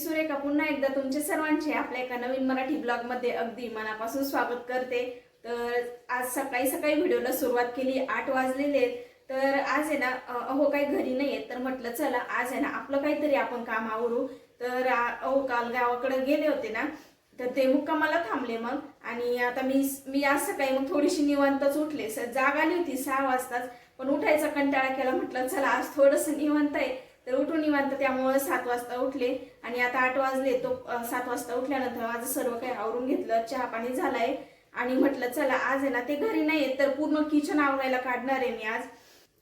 सुरेखा पुन्हा एकदा तुमचे सर्वांचे आपल्या एका नवीन मराठी ब्लॉगमध्ये अगदी मनापासून स्वागत करते. तर आज सकाळी सकाळी व्हिडिओला सुरुवात केली आठ वाजलेले आहेत. तर आज आहे ना अहो काही घरी नाही आहेत तर म्हटलं चला आज आहे ना आपलं काहीतरी आपण काम आवरू. तर अहो काल गावाकडे गेले होते ना तर ते मुक्कामाला थांबले मग. आणि आता मी मी आज सकाळी मग थोडीशी निवांतच उठले. स- जाग आली होती सहा वाजताच पण उठायचा कंटाळा केला म्हटलं चला आज थोडंसं निवांत आहे. तर उठून निवांत त्यामुळं सात वाजता उठले. आणि आता आठ वाजले तो सात वाजता उठल्यानंतर माझं सर्व काही आवरून घेतलं चहा पाणी झालाय. आणि म्हटलं चला आज आहे ना ते घरी नाही तर पूर्ण किचन आवरायला काढणार आहे मी आज.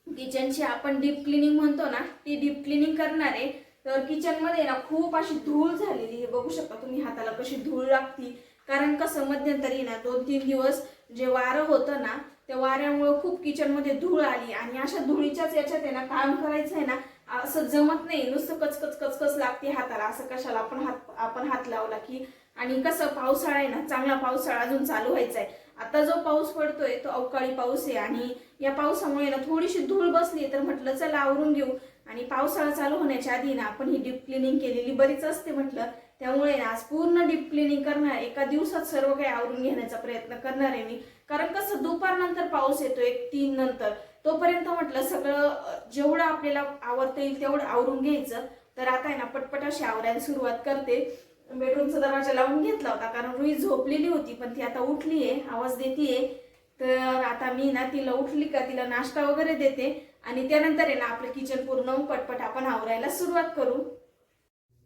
किचनची आपण डीप क्लिनिंग म्हणतो ना ती डीप क्लिनिंग करणार आहे. तर किचनमध्ये ना खूप अशी धूळ झालेली हे बघू शकता तुम्ही हाताला कशी धूळ लागती. कारण कसं मध्यंतरी ना दोन तीन दिवस जे वारं होतं ना त्या वाऱ्यामुळं खूप किचनमध्ये धूळ आली. आणि अशा धुळीच्याच याच्यात आहे ना काम करायचं आहे ना असं जमत नाही. नुसतं कचकच कचकच लागते हाताला. असं कशाला आपण हात आपण हात लावला की? आणि कसं पावसाळा आहे ना चांगला पावसाळा अजून चालू व्हायचा आहे आता जो पाऊस पडतोय तो अवकाळी पाऊस आहे आणि या पावसामुळे ना थोडीशी धूळ बसली तर म्हटलं चला आवरून घेऊ. आणि पावसाळा चालू होण्याच्या आधी ना आपण ही डीप क्लिनिंग केलेली बरीच असते म्हटलं. त्यामुळे ना आज पूर्ण डीप क्लिनिंग करणार एका दिवसात सर्व काही आवरून घेण्याचा प्रयत्न करणार आहे मी. कारण कसं दुपारनंतर पाऊस येतो एक तीन नंतर. तोपर्यंत म्हटलं सगळं जेवढं आपल्याला आवडता येईल तेवढं आवरून घ्यायचं. तर आता आहे ना पटपट अशी आवरायला सुरुवात करते. बेडरूमचा दरवाजा लावून घेतला होता कारण रुई झोपलेली होती पण ती आता उठली आहे आवाज देतीये. तर आता मी ना तिला उठली का तिला नाश्ता वगैरे देते. आणि त्यानंतर आहे ना आपलं किचन पूर्ण पटपट आपण आवरायला सुरुवात करू.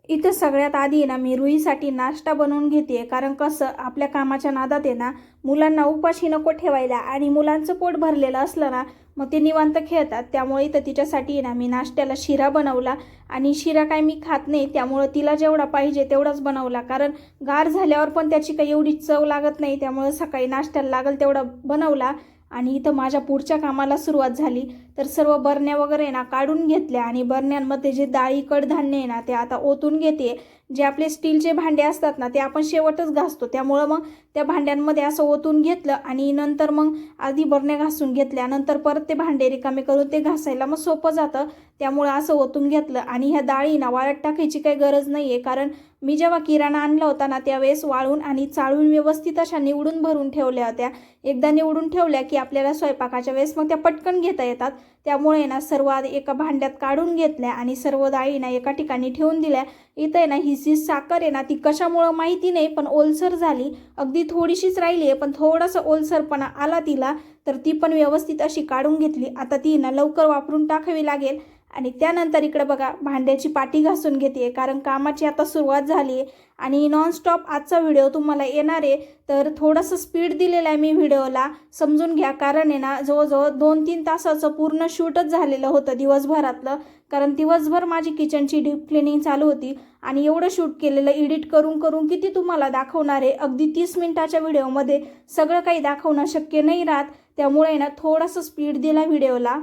इथं सगळ्यात आधी ना मी रुईसाठी नाश्ता बनवून घेते कारण कसं आपल्या कामाच्या नादात आहे ना मुलांना उपाशी नको ठेवायला आणि मुलांचं पोट भरलेलं असलं ना मग ते निवांत खेळतात. त्यामुळे इथं तिच्यासाठी ना मी नाश्त्याला शिरा बनवला आणि शिरा काय मी खात नाही त्यामुळं तिला जेवढा पाहिजे तेवढाच बनवला. कारण गार झाल्यावर पण त्याची काही एवढी चव लागत नाही त्यामुळं सकाळी नाश्त्याला लागेल तेवढा बनवला आणि इथं माझ्या पुढच्या कामाला सुरुवात झाली. तर सर्व बरण्या वगैरे ना काढून घेतल्या आणि बरण्यांमध्ये जे डाळी कडधान्य आहे ना ते आता ओतून घेते. जे आपले स्टीलचे भांडे असतात ना ते आपण शेवटच घासतो. त्यामुळं मग त्या भांड्यांमध्ये असं ओतून घेतलं आणि नंतर मग आधी बरण्या घासून घेतल्यानंतर परत ते भांडे रिकामे करून ते घासायला मग सोपं जातं. त्यामुळं असं ओतून घेतलं आणि ह्या डाळी ना वाळत टाकायची काही गरज नाही आहे कारण मी जेव्हा किराणा आणला होता ना त्यावेळेस वाळून आणि चाळून व्यवस्थित अशा निवडून भरून ठेवल्या होत्या. एकदा निवडून ठेवल्या की आपल्याला स्वयंपाकाच्या वेळेस मग त्या पटकन घेता येतात. त्यामुळे ना सर्व एका भांड्यात काढून घेतल्या आणि सर्व डाळी ना एका ठिकाणी ठेवून दिल्या. इथं आहे ना ही जी साखर आहे ना ती कशामुळं माहिती नाही पण ओलसर झाली. अगदी थोडीशीच राहिली आहे पण थोडासा ओलसरपणा आला तिला तर ती पण व्यवस्थित अशी काढून घेतली. आता ती ना लवकर वापरून टाकावी लागेल. आणि त्यानंतर इकडं बघा भांड्याची पाटी घासून घेते कारण कामाची आता सुरुवात झाली आहे आणि नॉनस्टॉप आजचा व्हिडिओ तुम्हाला येणार आहे. तर थोडंसं स्पीड दिलेलं आहे मी व्हिडिओला समजून घ्या कारण आहे ना जवळजवळ दोन तीन तासाचं पूर्ण शूटच झालेलं होतं दिवसभरातलं. कारण दिवसभर माझी किचनची डीप क्लिनिंग चालू होती आणि एवढं शूट केलेलं एडिट करून करून किती तुम्हाला दाखवणार आहे? अगदी तीस मिनटाच्या व्हिडिओमध्ये सगळं काही दाखवणं शक्य नाही राहत. त्यामुळे ना थोडंसं स्पीड दिला व्हिडिओला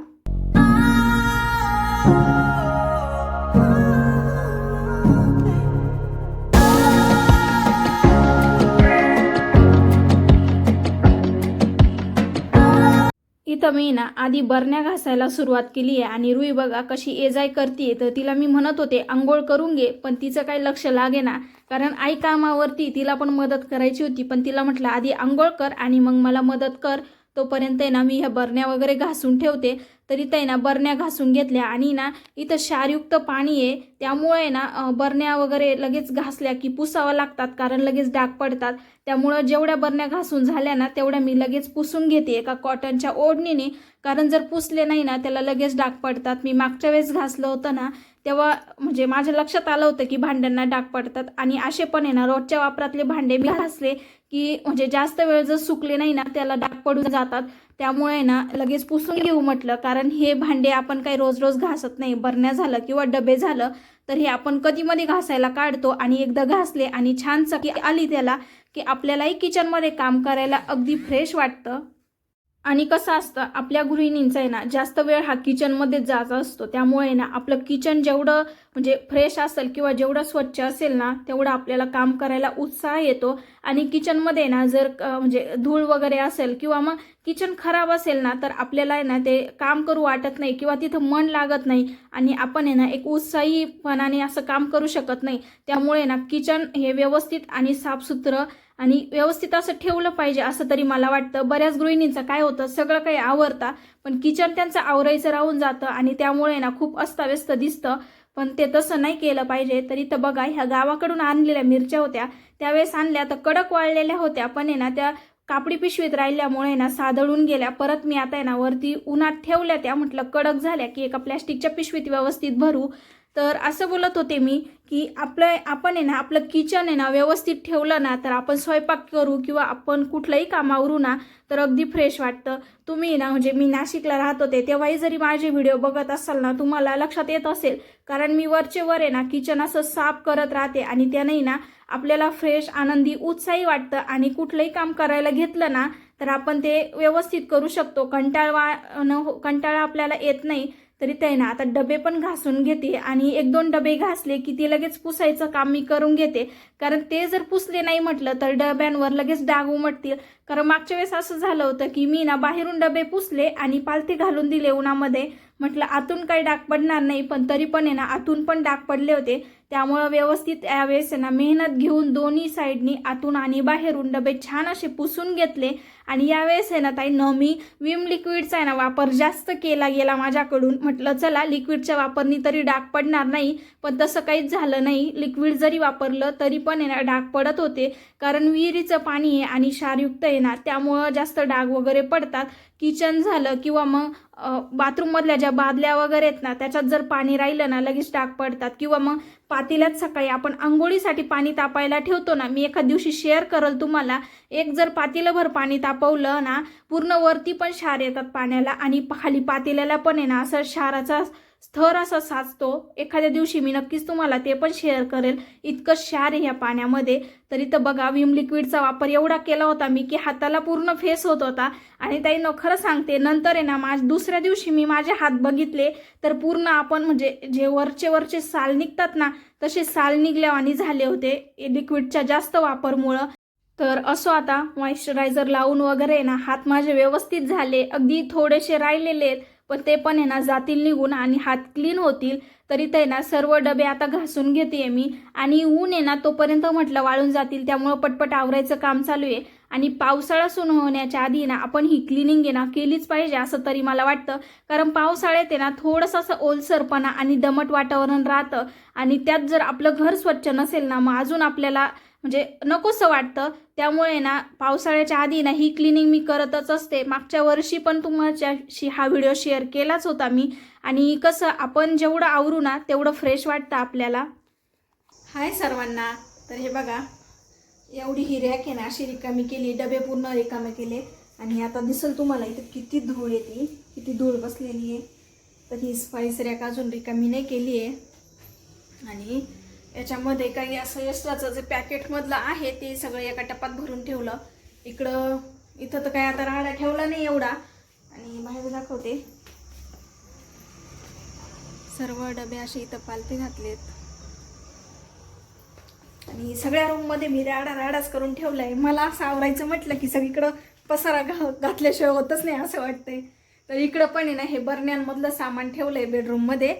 इथं मी ना आधी बरण्या घासायला सुरुवात केली आहे आणि रुई बघा कशी एजाय करते तर तिला मी म्हणत होते आंघोळ करून घे पण तिचं काही लक्ष लागे ना. कारण आई कामावरती तिला पण मदत करायची होती. पण तिला म्हटलं आधी आंघोळ कर आणि मग मला मदत कर. तोपर्यंत आहे ना मी ह्या बरण्या वगैरे घासून ठेवते. तरी ते आहे ना बरण्या घासून घेतल्या आणि ना इथं क्षारयुक्त पाणी आहे. त्यामुळे ना बरण्या वगैरे लगेच घासल्या की पुसावं लागतात कारण लगेच डाग पडतात. त्यामुळं जेवढ्या बरण्या घासून झाल्या ना तेवढ्या मी लगेच पुसून घेते एका कॉटनच्या ओढणीने. कारण जर पुसले नाही ना त्याला लगेच डाग पडतात. मी मागच्या वेळेस घासलं होतं ना तेव्हा म्हणजे माझ्या लक्षात आलं होतं की भांड्यांना डाग पडतात. आणि असे पण आहे ना रोजच्या वापरातले भांडे मी घासले की म्हणजे जास्त वेळ जर सुकले नाही ना त्याला डाग पडून जातात. त्यामुळे ना लगेच पुसून घेऊ म्हटलं. कारण हे भांडे आपण काही रोज रोज घासत नाही. बरण्या झालं किंवा डबे झालं तर हे आपण कधीमध्ये घासायला काढतो आणि एकदा घासले आणि छान चकी आली त्याला की आपल्यालाही किचनमध्ये काम करायला अगदी फ्रेश वाटतं. आणि कसं असतं आपल्या गृहिणींचा आहे ना जास्त वेळ हा किचनमध्येच जायचा असतो. त्यामुळे ना आपलं किचन जेवढं म्हणजे फ्रेश असेल किंवा जेवढं स्वच्छ असेल ना तेवढं आपल्याला काम करायला उत्साह येतो. आणि किचनमध्ये ना जर म्हणजे धूळ वगैरे असेल किंवा मग किचन खराब असेल ना तर आपल्याला आहे ना ते काम करू वाटत नाही किंवा तिथं मन लागत नाही. आणि आपण आहे ना एक उत्साहीपणाने असं काम करू शकत नाही. त्यामुळे ना किचन हे व्यवस्थित आणि साफसुथरं आणि व्यवस्थित असं ठेवलं पाहिजे असं तरी मला वाटतं. बऱ्याच गृहिणींचं काय होतं सगळं काही आवरतं पण किचन त्यांचं आवरायचं राहून जातं आणि त्यामुळे ना खूप अस्ताव्यस्त दिसतं. पण ते तसं नाही केलं पाहिजे. तरी तर बघा ह्या गावाकडून आणलेल्या मिरच्या होत्या त्यावेळेस आणल्या तर कडक वाळलेल्या होत्या पण आहे ना त्या कापडी पिशवीत राहिल्यामुळे ना सादळून गेल्या. परत मी आता आहे ना वरती उन्हात ठेवल्या त्या म्हटलं कडक झाल्या की एका प्लॅस्टिकच्या पिशवीत व्यवस्थित भरू. तर असं बोलत होते मी की आपलं आपण आहे ना आपलं किचन आहे ना व्यवस्थित ठेवलं ना तर आपण स्वयंपाक करू किंवा आपण कुठलंही काम आवरू ना तर अगदी फ्रेश वाटतं. तुम्ही ना म्हणजे मी नाशिकला राहत होते तेव्हाही जरी माझे व्हिडिओ बघत असाल ना तुम्हाला लक्षात येत असेल. कारण मी वरचे वर आहे ना किचन असं साफ करत राहते आणि त्यानेही ना आपल्याला फ्रेश आनंदी उत्साही वाटतं. आणि कुठलंही काम करायला घेतलं ना तर आपण ते व्यवस्थित करू शकतो. कंटाळवा न हो- कंटाळा आपल्याला येत नाही. तरी ते ना आता डबे पण घासून घेते आणि एक दोन डबे घासले की ते लगेच पुसायचं काम मी करून घेते. कारण ते जर पुसले नाही म्हटलं तर डब्यांवर लगेच डाग उमटतील कारण मागच्या वेळेस असं झालं होतं की मी ना बाहेरून डबे पुसले आणि पालथे घालून दिले उन्हामध्ये. म्हटलं आतून काही डाग पडणार नाही पण तरी पण आहे ना आतून पण डाग पडले होते. त्यामुळं व्यवस्थित यावेळेस आहे ना मेहनत घेऊन दोन्ही साईडनी आतून आणि बाहेरून डबे छान असे पुसून घेतले. आणि यावेळेस आहे ना ताई न मी विम लिक्विडचा आहे ना वापर जास्त केला गेला माझ्याकडून. म्हटलं चला लिक्विडच्या वापरनी तरी डाग पडणार नाही पण तसं काहीच झालं नाही. लिक्विड जरी वापरलं तरी पण आहे ना डाग पडत होते. कारण विहिरीचं पाणी आहे आणि क्षारयुक्त आहे ना त्यामुळं जास्त डाग वगैरे पडतात. किचन झालं किंवा मग बाथरूममधल्या ज्या बादल्या वगैरे आहेत ना त्याच्यात जर पाणी राहिलं ना लगेच डाग पडतात. किंवा मग पातेल्यात सकाळी आपण आंघोळीसाठी पाणी तापायला ठेवतो ना मी एका दिवशी शेअर करल तुम्हाला. एक जर पातेलंभर पाणी तापवलं ना पूर्ण वरती पण क्षार येतात पाण्याला आणि खाली पातेल्याला पण आहे ना असं क्षाराचा स्थर असा साचतो. एखाद्या दिवशी मी नक्कीच तुम्हाला ते पण शेअर करेल. इतकं क्षार आहे ह्या पाण्यामध्ये. तरी तर बघा विम लिक्विडचा वापर एवढा केला होता मी की हाताला पूर्ण फेस होत होता. आणि ताई न खरं सांगते नंतर आहे ना माझ दुसऱ्या दिवशी मी माझे हात बघितले. तर पूर्ण आपण म्हणजे जे वरचे वरचे साल निघतात ना तसे साल निघल्यावानी झाले होते लिक्विडच्या जास्त वापरमुळं. तर असो आता मॉइश्चरायझर लावून वगैरे ना हात माझे व्यवस्थित झाले. अगदी थोडेसे राहिलेले आहेत. पण ते पण आहे ना जातील निघून आणि हात क्लीन होतील तरी ते ना सर्व डबे आता घासून घेते मी. आणि ऊन आहे ना तोपर्यंत म्हटलं वाळून जातील त्यामुळं पटपट आवरायचं काम चालू आहे. आणि पावसाळा सुरू होण्याच्या आधी ना आपण ही क्लिनिंग आहे ना केलीच पाहिजे असं तरी मला वाटतं. कारण पावसाळ्यात आहे ना थोडंसं असं ओलसरपणा आणि दमट वातावरण राहतं. आणि त्यात जर आपलं घर स्वच्छ नसेल ना मग अजून आपल्याला म्हणजे नकोसं वाटतं. त्यामुळे ना पावसाळ्याच्या आधी ना ही क्लिनिंग मी करतच असते. मागच्या वर्षी पण तुमच्याशी हा व्हिडिओ शेअर केलाच होता मी. आणि कसं आपण जेवढं आवरू ना तेवढं फ्रेश वाटतं आपल्याला. हाय सर्वांना. तर हे बघा एवढी ही रॅक आहे ना अशी रिकामी केली डबे पूर्ण रिकामे केले. आणि आता दिसेल तुम्हाला इथं किती धूळ येते किती धूळ बसलेली आहे. तर ही स्पाईस रॅक अजून रिकामी नाही केली आहे. आणि याच्यामध्ये काही असं एक्स्ट्राचं जे पॅकेटमधलं आहे ते सगळं एका टप्पात भरून ठेवलं. इकडं इथं तर काय आता राहायला ठेवला नाही एवढा. आणि बाहेर दाखवते. सर्व डबे असे इथं पालते घातलेत. आणि सगळ्या रूममध्ये मी राडा राडाच करून ठेवलाय. मला असं आवरायचं म्हटलं की सगळीकडं पसारा घा घातल्याशिवाय होतच नाही असं वाटतंय. तर इकडं पण आहे ना हे बरण्यांमधलं सामान ठेवलंय बेडरूममध्ये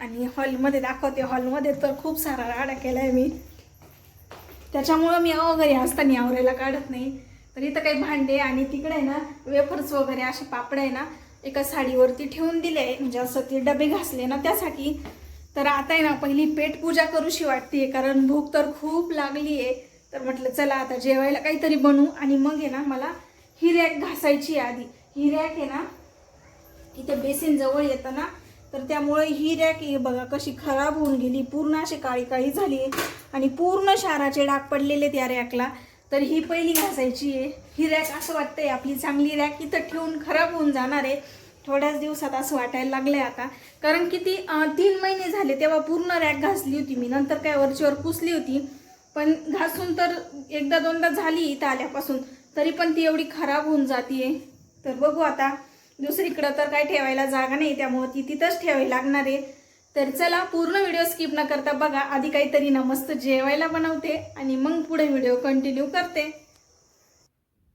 आणि हॉलमध्ये दाखवते. हॉलमध्ये तर खूप सारा राडा केलाय मी. त्याच्यामुळं मी अहो घरी असताना आवरायला काढत नाही. तर इथं काही भांडे आणि तिकडे आहे ना वेफर्स वगैरे असे पापड आहे ना एका साडीवरती ठेवून दिले आहे. म्हणजे असं ते डबे घासले ना त्यासाठी. तर आता आहे ना पहिली पेट पूजा करूशी वाटते कारण भूक तर खूप लागली आहे. तर म्हटलं चला आता जेवायला काहीतरी बनवू. आणि मग आहे ना मला ही रॅक घासायची आधी. ही रॅक आहे ना इथे बेसिन जवळ येतं ना तर त्यामुळे ही रॅक आहे बघा कशी खराब होऊन गेली. पूर्ण अशी काळी काळी झाली आहे. आणि पूर्ण शाराचे डाग पडलेले त्या रॅकला. तर ही पहिली घासायची आहे. ही रॅक असं वाटतंय आपली चांगली रॅक इथं ठेवून खराब होऊन जाणार आहे. थोड्याच दिवसात असं वाटायला लागलंय आता. कारण किती ती तीन महिने झाले तेव्हा पूर्ण रॅक घासली होती मी. नंतर काय वरचीवर पुसली होती. पण घासून तर एकदा दोनदा झाली इथं आल्यापासून. तरी पण ती एवढी खराब होऊन जाते तर बघू आता. दुसरीकडं तर काही ठेवायला जागा नाही त्यामुळं ती तिथंच ठेवावी लागणार आहे. तर चला पूर्ण व्हिडिओ स्किप न करता बघा आधी काहीतरी ना मस्त जेवायला बनवते आणि मग पुढे व्हिडिओ कंटिन्यू करते.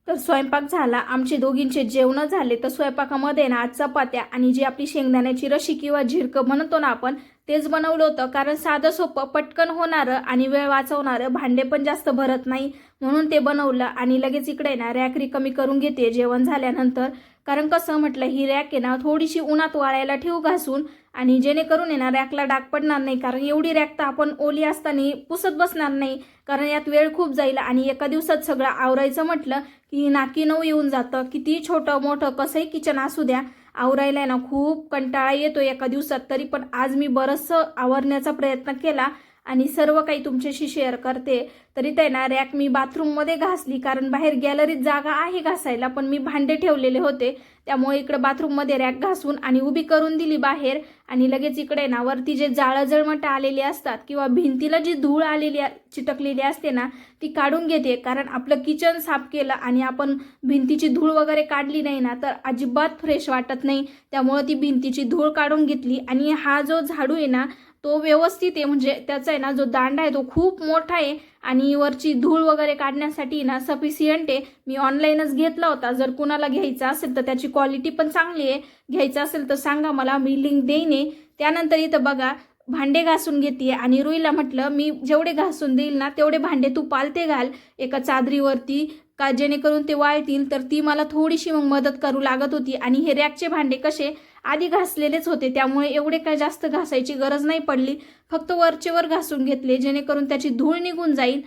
तर स्वयंपाक झाला. आमचे दोघींचे जेवणं झाले. तर स्वयंपाकामध्ये ना आज चपात्या आणि जी आपली शेंगदाण्याची रशी किंवा झिरकं म्हणतो ना आपण तेच बनवलं होतं. कारण साधं सोपं पटकन होणारं आणि वेळ वाचवणारं भांडे पण जास्त भरत नाही म्हणून ते बनवलं. आणि लगेच इकडे ना रॅकरी कमी करून घेते. जेवण झाल्यानंतर कारण कसं म्हटलं ही रॅक आहे ना थोडीशी उन्हात वाळायला ठेवू घासून आणि जेणेकरून आहे ना रॅकला डाग पडणार नाही. कारण एवढी रॅक तर आपण ओली असताना पुसत बसणार नाही. कारण यात वेळ खूप जाईल आणि एका दिवसात सगळं आवरायचं म्हटलं की नाकी नऊ येऊन जातं. किती छोटं मोठं कसंही किचन असू द्या आवरायला आहे ना खूप कंटाळा येतो एका दिवसात. तरी पण आज मी बरंचसं आवरण्याचा प्रयत्न केला. आणि सर्व काही तुमच्याशी शेअर करते तरी ते ना रॅक मी बाथरूममध्ये घासली. कारण बाहेर गॅलरीत जागा आहे घासायला पण मी भांडे ठेवलेले होते. त्यामुळे इकडं बाथरूममध्ये रॅक घासून आणि उभी करून दिली बाहेर. आणि लगेच इकडे ना वरती जे जाळं जळमट आलेली असतात किंवा भिंतीला जी धूळ आलेली चिटकलेली असते ना ती काढून घेते. कारण आपलं किचन साफ केलं आणि आपण भिंतीची धूळ वगैरे काढली नाही ना तर अजिबात फ्रेश वाटत नाही. त्यामुळं ती भिंतीची धूळ काढून घेतली. आणि हा जो झाडू आहे ना तो व्यवस्थित आहे. म्हणजे त्याचा आहे ना जो दांडा आहे तो खूप मोठा आहे. आणि वरची धूळ वगैरे काढण्यासाठी ना सफिशियंट आहे. मी ऑनलाईनच घेतला होता. जर कुणाला घ्यायचा असेल तर त्याची क्वालिटी पण चांगली आहे. घ्यायचं असेल तर सांगा मला मी लिंक देईन आहे. त्यानंतर इथं बघा भांडे घासून घेते आणि रुईला म्हटलं मी जेवढे घासून देईल ना तेवढे भांडे तू पालते घाल. एका चादरीवरती का जेणेकरून ते वाळतील तर ती मला थोडीशी मग मदत करू लागत होती. आणि हे रॅकचे भांडे कसे आधी घासलेलेच होते त्यामुळे एवढे काय जास्त घासायची गरज नाही पडली. फक्त वरचेवर घासून घेतले जेणेकरून त्याची धूळ निघून जाईल.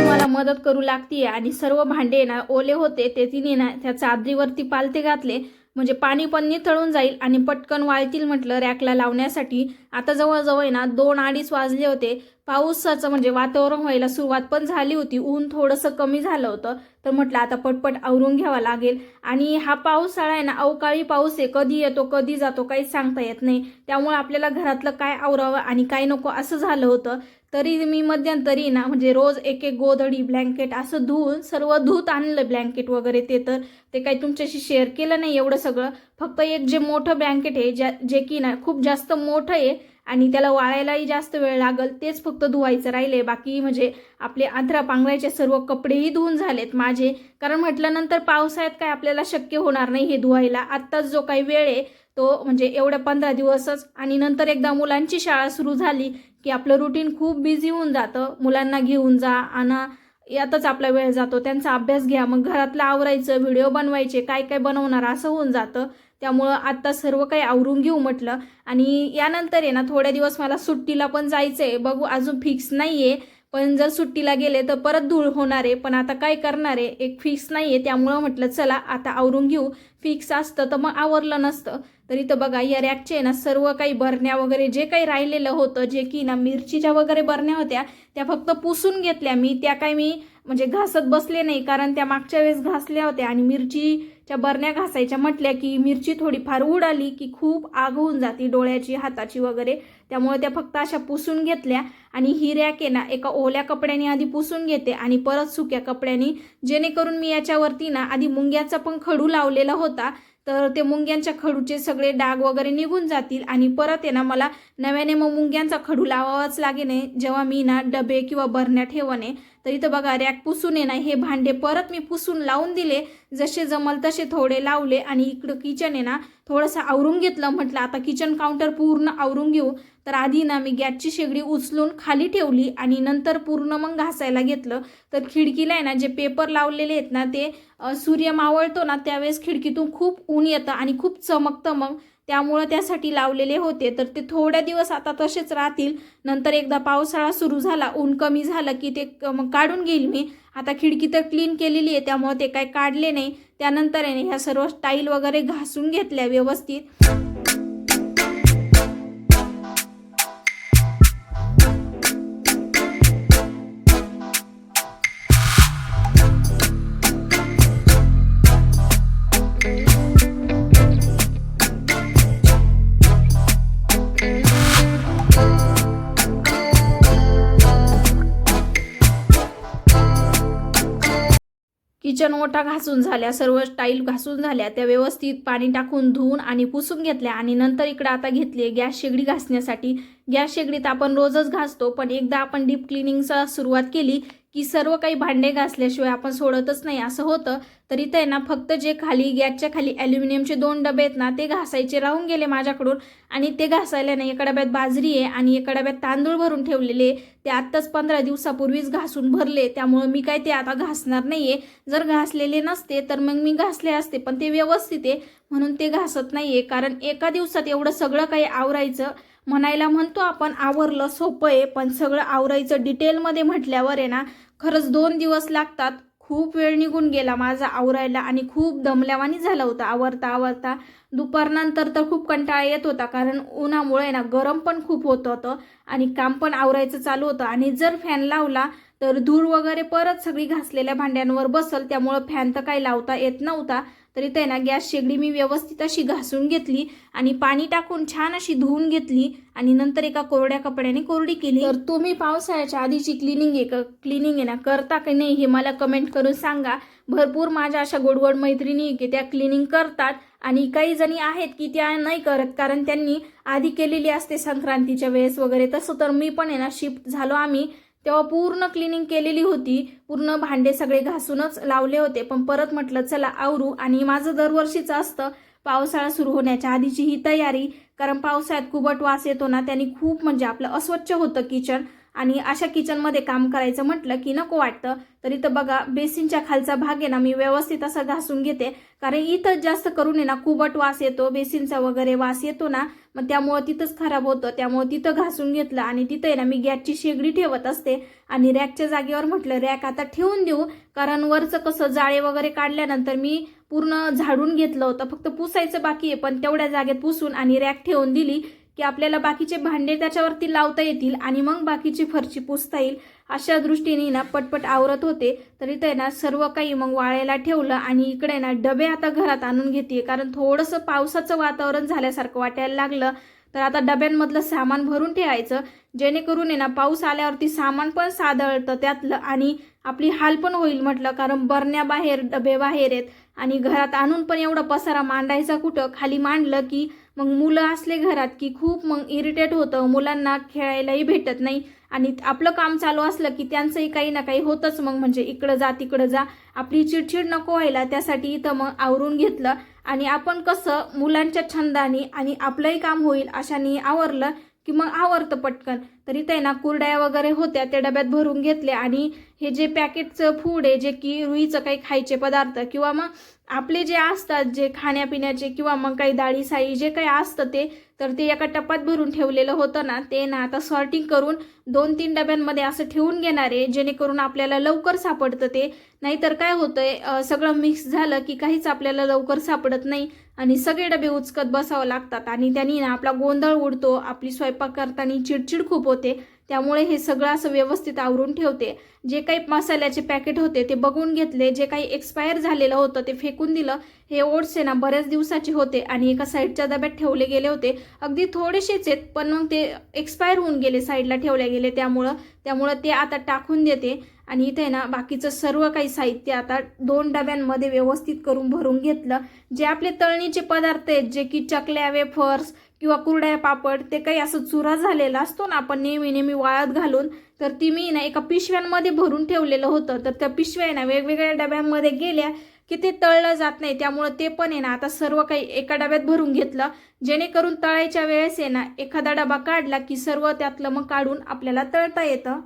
मला मदत करू लागतीये आणि सर्व भांडे ना ओले होते ते तिने ना त्या चादरीवरती पालते घातले. म्हणजे पाणी पण निथळून जाईल आणि पटकन वाळतील म्हटलं रॅकला लावण्यासाठी. आता जवळजवळ आहे ना दोन अडीच वाजले होते. पावसाचं म्हणजे वातावरण व्हायला सुरुवात पण झाली होती. ऊन थोडंसं कमी झालं होतं. तर म्हटलं आता पटपट आवरून घ्यावा लागेल. आणि हा पावसाळा आहे ना अवकाळी पाऊस आहे. कधी येतो कधी जातो काहीच सांगता येत नाही. त्यामुळे आपल्याला घरातलं काय आवरावं आणि काय नको असं झालं होतं. तरी मी मध्यंतरी ना म्हणजे रोज एक एक गोधडी ब्लँकेट असं धुवून सर्व धूत आणलं ब्लँकेट वगैरे ते तर. ते काही तुमच्याशी शेअर केलं नाही एवढं सगळं. फक्त एक जे मोठं ब्लँकेट आहे ज्या जे की ना खूप जास्त मोठं आहे आणि त्याला वाळायलाही जास्त वेळ लागल तेच फक्त धुवायचं राहिले बाकी म्हणजे आपले आंथरा पांघरायचे सर्व कपडेही धुवून झालेत माझे. कारण म्हटल्यानंतर पावसाळ्यात काय आपल्याला शक्य होणार नाही हे धुवायला. आत्ताच जो काही वेळ आहे तो म्हणजे एवढ्या पंधरा दिवसच. आणि नंतर एकदा मुलांची शाळा सुरू झाली की आपलं रुटीन खूप बिझी होऊन जातं. मुलांना घेऊन जा आणा. यातच आपला वेळ जातो. त्यांचा अभ्यास घ्या. मग घरातलं आवरायचं व्हिडिओ बनवायचे काय काय बनवणार असं होऊन जातं. त्यामुळं आत्ता सर्व काही आवरून घेऊ म्हटलं. आणि यानंतर आहे ना थोड्या दिवस मला सुट्टीला पण जायचं आहे बघू अजून फिक्स नाही आहे पण जर सुट्टीला गेले तर परत धूळ होणार आहे. पण आता काय करणार आहे? एक फिक्स नाही आहे त्यामुळं म्हटलं चला आता आवरून घेऊ. फिक्स असतं तर मग आवरलं नसतं. तरी तर बघा या रॅकचे ना सर्व काही बरण्या वगैरे जे काही राहिलेलं होतं जे की ना मिरचीच्या वगैरे भरण्या होत्या त्या फक्त पुसून घेतल्या मी. त्या काही मी म्हणजे घासत बसले नाही कारण त्या मागच्या वेळेस घासल्या होत्या आणि मिरचीच्या बरण्या घासायच्या म्हटल्या की मिरची थोडीफार उडाली की खूप आग होऊन जाते डोळ्याची हाताची वगैरे. त्यामुळे त्या फक्त अशा पुसून घेतल्या आणि ही रॅक आहे ना एका ओल्या कपड्याने आधी पुसून घेते आणि परत सुक्या कपड्याने. जेणेकरून मी याच्यावरती ना आधी मुंग्याचा पण खडू लावलेला होता तर ते मुंग्यांच्या खडूचे सगळे डाग वगैरे निघून जातील आणि परत आहे ना मला नव्याने मग मुंग्यांचा खडू लावावाच लागेल जेव्हा मी ना डबे किंवा बरण्या ठेवणे तर इथं बघा रॅक पुसून आहे ना हे भांडे परत मी पुसून लावून दिले. जसे जमल तसे थोडे लावले आणि इकडं किचन आहे ना थोडंसं आवरून घेतलं म्हटलं. आता किचन काउंटर पूर्ण आवरून घेऊ. तर आधी ना मी गॅसची शेगडी उचलून खाली ठेवली आणि नंतर पूर्ण मग घासायला घेतलं. तर खिडकीला आहे ना जे पेपर लावलेले आहेत ना ते सूर्य मावळतो ना त्यावेळेस खिडकीतून खूप ऊन येतं आणि खूप चमकतं मग. त्यामुळं त्यासाठी लावलेले होते. तर ते थोड्या दिवस आता तसेच राहतील. नंतर एकदा पावसाळा सुरू झाला ऊन कमी झालं की ते क- मग काढून घेईल मी. आता खिडकी तर क्लीन केलेली आहे त्यामुळे ते काय काढले नाही. त्यानंतर ह्या सर्व टाईल वगैरे घासून घेतल्या व्यवस्थित. किचन ओटा घासून झाल्या सर्व टाईल घासून झाल्या त्या व्यवस्थित पाणी टाकून धुवून आणि पुसून घेतल्या आणि नंतर इकडे आता घेतली गॅस शेगडी घासण्यासाठी. गॅस शेगडीत आपण रोजच घासतो पण एकदा आपण डीप क्लिनिंगचा सुरुवात केली की सर्व काही भांडे घासल्याशिवाय आपण सोडतच नाही. असं होतं. तर इथं आहे ना फक्त जे खाली गॅसच्या खाली ॲल्युमिनियमचे दोन डबे आहेत ना ते घासायचे राहून गेले माझ्याकडून. आणि ते घासायला नाही एका डब्यात बाजरी आहे आणि एका डब्यात तांदूळ भरून ठेवलेले ते आत्ताच पंधरा दिवसापूर्वीच घासून भरले त्यामुळं मी काय ते आता घासणार नाही आहे जर घासलेले नसते तर मग मी घासले असते. पण ते व्यवस्थित आहे. म्हणून ते घासत नाही आहे कारण एका दिवसात एवढं सगळं काही आवरायचं म्हणायला म्हणतो आपण आवरलं सोपं आहे. पण सगळं आवरायचं डिटेलमध्ये म्हटल्यावर आहे ना खरंच दोन दिवस लागतात. खूप वेळ निघून गेला माझा आवरायला आणि खूप दमल्यावानी झाला होता. आवरता आवरता दुपारनंतर तर खूप कंटाळा येत होता कारण उन्हामुळे ना गरम पण खूप होत होतं आणि काम पण आवरायचं चालू होतं. आणि जर फॅन लावला तर धूळ वगैरे परत सगळी घासलेल्या भांड्यांवर बसल. त्यामुळं फॅन तर काही लावता येत नव्हता. तरी ते ना गॅस शेगडी मी व्यवस्थित अशी घासून घेतली आणि पाणी टाकून छान अशी धुवून घेतली आणि नंतर एका कोरड्या कपड्याने कोरडी केली. तर तुम्ही पावसाळ्याच्या आधीची क्लिनिंग आहे क्लिनिंग आहे ना? करता की नाही हे मला कमेंट करून सांगा. भरपूर माझ्या अशा गोडगोड मैत्रिणी आहे की त्या क्लिनिंग करतात आणि काही जणी आहेत की त्या नाही करत कारण त्यांनी आधी केलेली असते संक्रांतीच्या वेळेस वगैरे तसं तर मी पण आहे ना शिफ्ट झालो आम्ही. तेव्हा पूर्ण क्लिनिंग केलेली होती. पूर्ण भांडे सगळे घासूनच लावले होते. पण परत म्हटलं चला आवरू. आणि माझं दरवर्षीचं असतं. पावसाळा सुरू होण्याच्या आधीची ही तयारी. कारण पावसाळ्यात कुबट वास येतो ना त्यांनी खूप म्हणजे आपलं अस्वच्छ होतं किचन. आणि अशा किचनमध्ये काम करायचं म्हटलं की नको वाटतं. तर इथं बघा बेसिनच्या खालचा भाग आहे ना मी व्यवस्थित असा घासून घेते. कारण इथं जास्त करून आहे ना कुबट वास येतो बेसिनचा वगैरे वास येतो ना मग त्यामुळं तिथंच खराब होतं. त्यामुळं तिथं घासून घेतलं आणि तिथं आहे ना मी गॅसची शेगडी ठेवत असते. आणि रॅकच्या जागेवर म्हटलं रॅक आता ठेवून देऊ. कारण वरचं कसं जाळे वगैरे काढल्यानंतर मी पूर्ण झाडून घेतलं होतं. फक्त पुसायचं बाकी आहे पण तेवढ्या जागेत पुसून आणि रॅक ठेवून दिली. की आपल्याला बाकीचे भांडे त्याच्यावरती लावता येतील आणि मग बाकीची फरची पुसता येईल अशा दृष्टीने ना पटपट आवरत होते. तर ते ना सर्व काही मग वाळायला ठेवलं आणि इकडे ना डबे आता घरात आणून घेते कारण थोडंसं पावसाचं वातावरण झाल्यासारखं वाटायला लागलं. तर आता डब्यांमधलं सामान भरून ठेवायचं. जेणेकरून आहे ना पाऊस आल्यावरती सामान पण सादळतं त्यातलं आणि आपली हाल पण होईल म्हटलं. कारण बरण्याबाहेर डबे बाहेर आहेत. आणि घरात आणून पण एवढा पसारा मांडायचा कुठं? खाली मांडलं की मग मुलं असले घरात की खूप मग इरिटेट होतं. मुलांना खेळायलाही भेटत नाही. आणि आपलं काम चालू असलं की त्यांचंही काही ना काही होतंच मग. म्हणजे इकडं जा तिकडं जा. आपली चिडचिड नको व्हायला. त्यासाठी इथं मग आवरून घेतलं. आणि आपण कसं मुलांच्या छंदाने आणि आपलंही काम होईल अशाने आवरलं की मग आवरतं पटकन. तरी त्यांना ना कुरड्या वगैरे होत्या त्या डब्यात भरून घेतले आणि हे जे पॅकेटचं फूड आहे जे की रुईचं काही खायचे पदार्थ किंवा मग आपले जे असतात जे खाण्यापिण्याचे किंवा मग काही डाळी साई जे काही असतं ते तर ते एका टप्प्यात भरून ठेवलेलं होतं ना ते ना आता सॉर्टिंग करून दोन तीन डब्यांमध्ये असं ठेवून घेणार आहे जेणेकरून आपल्याला लवकर सापडतं ते. नाहीतर काय होतंय सगळं मिक्स झालं की काहीच आपल्याला लवकर सापडत नाही आणि सगळे डबे उचकत बसावं लागतात. आणि त्यांनी ना आपला गोंधळ उडतो आपली स्वयंपाक करताना चिडचिड खूप होते. होते. त्यामुळे हे सगळं असं व्यवस्थित आवरून ठेवते. जे काही मसाल्याचे पॅकेट होते ते बघून घेतले. जे काही एक्सपायर झालेलं होतं ते फेकून दिलं. हे ओट्स आहे ना बऱ्याच दिवसाचे होते आणि एका साईडच्या डब्यात ठेवले गेले होते. अगदी थोडेसेच आहेत पण मग ते एक्सपायर होऊन गेले साईडला ठेवले गेले. त्यामुळं त्यामुळं ते आता टाकून देते. आणि इथे ना बाकीचं सर्व काही साहित्य आता दोन डब्यांमध्ये व्यवस्थित करून भरून घेतलं. जे आपले तळणीचे पदार्थ आहेत जे की चकल्या वेफर्स किंवा कुरड्या पापड ते काही असं चुरा झालेला असतो ना आपण नेहमी नेहमी वाळत घालून तर ती मी ना एका पिशव्यांमध्ये भरून ठेवलेलं होतं. तर त्या पिशव्या आहे ना वेगवेगळ्या डब्यांमध्ये गेल्या की ते तळलं जात नाही. त्यामुळं ते पण आहे ना आता सर्व काही एका डब्यात भरून घेतलं. जेणेकरून तळायच्या वेळेस आहे ना एखादा डबा काढला की सर्व त्यातलं मग काढून आपल्याला तळता येतं.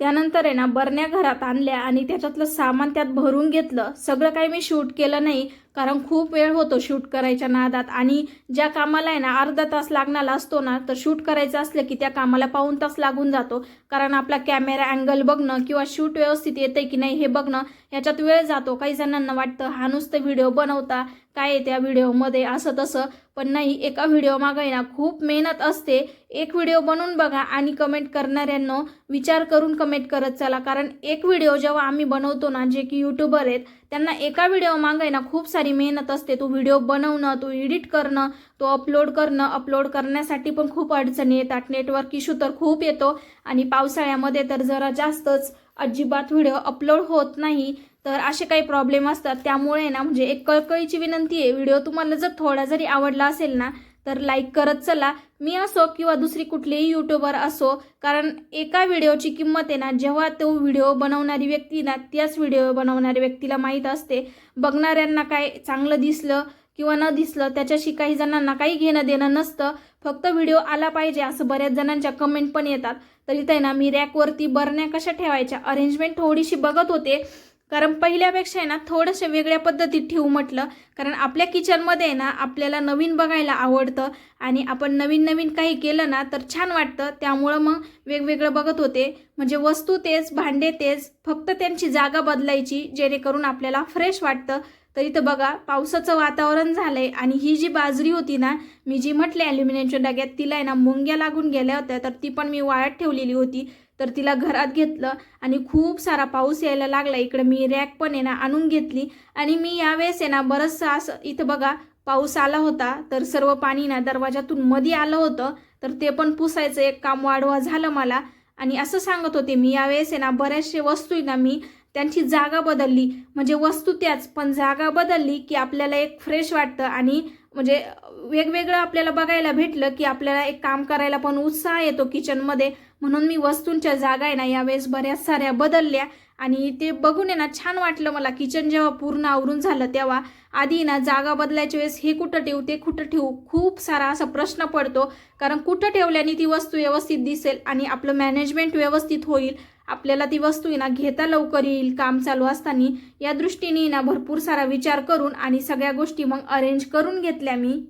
त्यानंतर आहे ना बरण्या घरात आणल्या आणि त्याच्यातलं सामान त्यात भरून घेतलं. सगळं काही मी शूट केलं नाही. कारण खूप वेळ होतो शूट करायच्या नादात आणि ज्या कामाला आहे ना अर्धा तास लागणारा असतो ना तर शूट करायचं असलं की त्या कामाला पाऊन तास लागून जातो. कारण आपला कॅमेरा अँगल बघणं किंवा शूट व्यवस्थित येतंय की नाही हे बघणं ह्याच्यात वेळ जातो. काही जणांना वाटतं हा नुसतं व्हिडिओ बनवता काय त्या व्हिडिओमध्ये असं तसं. पण नाही एका व्हिडिओ मागे ना खूप मेहनत असते. एक व्हिडिओ बनवून बघा आणि कमेंट करणाऱ्यांनो विचार करून कमेंट करत चला. कारण एक व्हिडिओ जेव्हा आम्ही बनवतो ना जे की यूट्यूबर आहेत त्यांना एका व्हिडिओ मागे ना खूप सारी मेहनत असते. तो व्हिडिओ बनवणं तो एडिट करणं तो अपलोड करणं अपलोड करण्यासाठी पण खूप अडचणी येतात. नेटवर्क इश्यू तर खूप येतो आणि पावसाळ्यामध्ये तर जरा जास्तच अजिबात व्हिडिओ अपलोड होत नाही. तर असे काही प्रॉब्लेम असतात. त्यामुळे ना म्हणजे एक कळकळीची विनंती आहे. व्हिडिओ तुम्हाला जर थोडा जरी आवडला असेल ना तर लाईक करत चला. मी असो किंवा दुसरी कुठलीही यूट्यूबर असो कारण एका व्हिडिओची किंमत आहे ना जेव्हा तो व्हिडिओ बनवणारी व्यक्ती ना त्याच व्हिडिओ बनवणाऱ्या व्यक्तीला माहीत असते. बघणाऱ्यांना काय चांगलं दिसलं किंवा न दिसलं त्याच्याशी काही जणांना काही घेणं देणं नसतं. फक्त व्हिडिओ आला पाहिजे असं बऱ्याच जणांच्या कमेंट पण येतात. तर इथे ना मी रॅकवरती बरण्या कशा ठेवायच्या? अरेंजमेंट थोडीशी बघत होते. कारण पहिल्यापेक्षा आहे ना थोडंसं वेगळ्या पद्धतीत ठेवू म्हटलं. कारण आपल्या किचनमध्ये आहे ना आपल्याला नवीन बघायला आवडतं. आणि आपण नवीन नवीन काही केलं ना तर छान वाटतं. त्यामुळं मग वेगवेगळं बघत होते. म्हणजे वस्तू तेच भांडे तेच फक्त त्यांची जागा बदलायची जेणेकरून आपल्याला फ्रेश वाटतं. तर इथं बघा पावसाचं वातावरण झालंय. आणि ही जी बाजरी होती ना मी जी म्हटली ॲल्युमिनियमच्या डग्यात तिला आहे ना मुंग्या लागून गेल्या होत्या. तर ती पण मी वाळत ठेवलेली होती. तर तिला घरात घेतलं आणि खूप सारा पाऊस यायला लागला. इकडं मी रॅक पण आहे ना आणून घेतली. आणि मी यावेळेस आहे ना बरंचसं असं इथं बघा पाऊस आला होता. तर सर्व पाणी ना दरवाजातून मध्ये आलं होतं. तर ते पण पुसायचं एक काम वाढवा झालं मला. आणि असं सांगत होते मी यावेळेस आहे ना बऱ्याचशे वस्तू आहे ना मी त्यांची जागा बदलली. म्हणजे वस्तू त्याच पण जागा बदलली की आपल्याला एक फ्रेश वाटतं. आणि म्हणजे वेगवेगळं आपल्याला बघायला भेटलं की आपल्याला एक काम करायला पण उत्साह येतो किचनमध्ये म्हणून मी वस्तूंच्या जागा आहे ना यावेळेस बऱ्याच साऱ्या बदलल्या. आणि ते बघून आहे ना छान वाटलं मला. किचन जेव्हा पूर्ण आवरून झालं तेव्हा आधी ना जागा बदलायच्या वेळेस हे कुठं ठेवू ते कुठं ठेवू खूप सारा असा प्रश्न पडतो. कारण कुठं ठेवल्याने ती वस्तू व्यवस्थित दिसेल आणि आपलं मॅनेजमेंट व्यवस्थित होईल. आपल्याला ती वस्तू ना घेता लवकर येईल काम चालू असताना. या दृष्टीने ना भरपूर सारा विचार करून आणि सगळ्या गोष्टी मग अरेंज करून घेतल्या मी.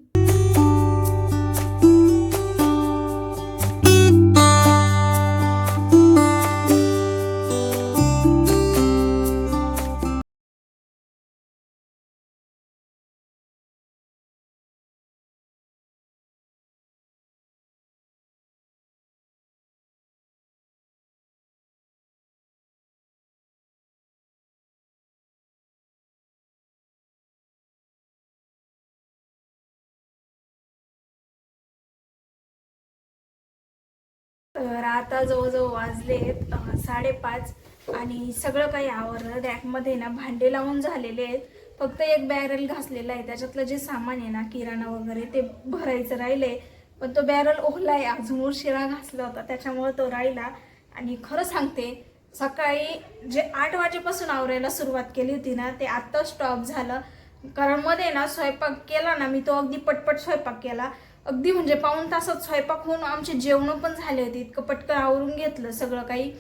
तर आता जवळजवळ वाजले साडेपाच आणि सगळं काही आवरलं. रॅकमध्ये ना भांडे लावून झालेले आहेत. फक्त एक बॅरल घासलेला आहे. त्याच्यातलं जे सामान आहे ना किराणा वगैरे ते भरायचं राहिले पण तो बॅरल ओहला आहे. अजून उशिरा घासला होता. त्याच्यामुळे तो राहिला. आणि खरं सांगते सकाळी जे आठ वाजेपासून आवरायला सुरुवात केली होती ना ते आत्ता स्टॉप झालं. कारण मध्ये ना स्वयंपाक केला ना मी तो अगदी पटपट स्वयंपाक केला. अगदी म्हणजे पाऊण तासात स्वयंपाक होऊन आमचे जेवणं पण झाले होते. इतकं पटकन आवरून घेतलं सगळं काही.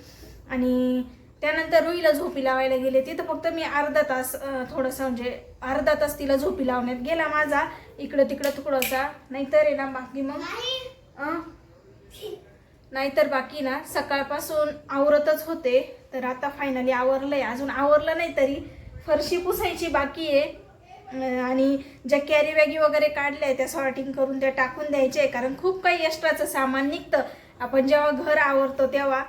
आणि त्यानंतर रुईला झोपी लावायला गेले. तिथं फक्त मी अर्धा तास थोडंसं म्हणजे अर्धा तास तिला झोपी लावण्यात गेला माझा. इकडं तिकडं थोडासा. नाहीतर आहे ना बाकी मग? नाहीतर बाकी ना सकाळपासून आवरतच होते. तर आता फायनली आवरलंय. अजून आवरलं नाही तरी फरशी पुसायची बाकी आहे. आणि ज्या कॅरी बॅगी वगैरे काढल्या त्या सॉर्टिंग करून त्या टाकून द्यायचे. कारण खूप काही एक्स्ट्राचं सामान निघतं. आपण जेव्हा घर आवरतो तेव्हा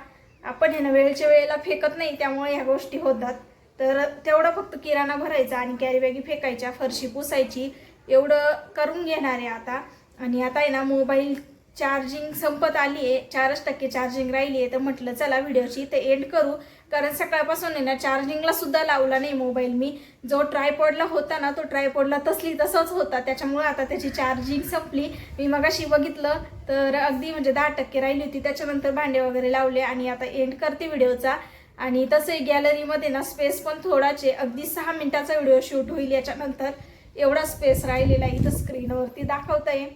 आपण हे ना वेळच्या वेळेला फेकत नाही त्यामुळे ह्या गोष्टी होतात. तर तेवढं फक्त किराणा भरायचा आणि कॅरी बॅगी फेकायच्या फरशी पुसायची. एवढं करून घेणार आहे आता. आणि आता आहे ना मोबाईल चार्जिंग संपत आली आहे चारच टक्के चार्जिंग राहिली आहे तर म्हटलं चला व्हिडिओची ते एंड करू. कारण सकाळपासून आहे ना चार्जिंगला सुद्धा लावला नाही मोबाईल मी. जो ट्रायपॉडला होता ना तो ट्रायपॉडला तसली तसाच होता. त्याच्यामुळे आता त्याची चार्जिंग संपली. मी मगाशी बघितलं तर अगदी म्हणजे दहा टक्के राहिली होती. त्याच्यानंतर भांडे वगैरे लावले आणि आता एंड करते व्हिडिओचा. आणि तसंही गॅलरीमध्ये ना स्पेस पण थोडाच आहे. अगदी सहा मिनिटाचा व्हिडिओ शूट होईल याच्यानंतर. एवढा स्पेस राहिलेला आहे इथं स्क्रीनवरती दाखवता येईल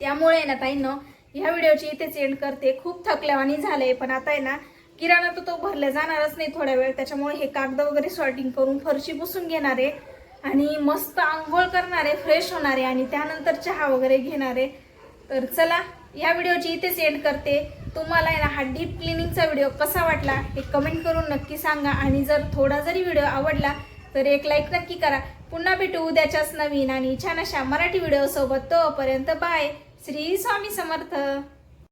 त्यामुळे आहे ना ताईनं ह्या व्हिडिओची इथेच एंड करते. खूप थकल्यावानी झालं आहे पण आता आहे ना किराणा तर तो भरला जाणारच नाही थोड्या वेळ त्याच्यामुळे हे कागद वगैरे सॉर्टिंग करून फरशी पुसून घेणार आहे. आणि मस्त आंघोळ करणार आहे फ्रेश होणार आहे आणि त्यानंतर चहा वगैरे घेणार आहे. तर चला या व्हिडिओची इथेच एंड करते. तुम्हाला आहे ना हा डीप क्लिनिंगचा व्हिडिओ कसा वाटला हे कमेंट करून नक्की सांगा. आणि जर थोडा जरी व्हिडिओ आवडला तर एक लाईक नक्की करा. पुन्हा भेटू उद्याच्याच नवीन आणि छान अशा मराठी व्हिडिओसोबत तोपर्यंत बाय श्री स्वामी समर्थ.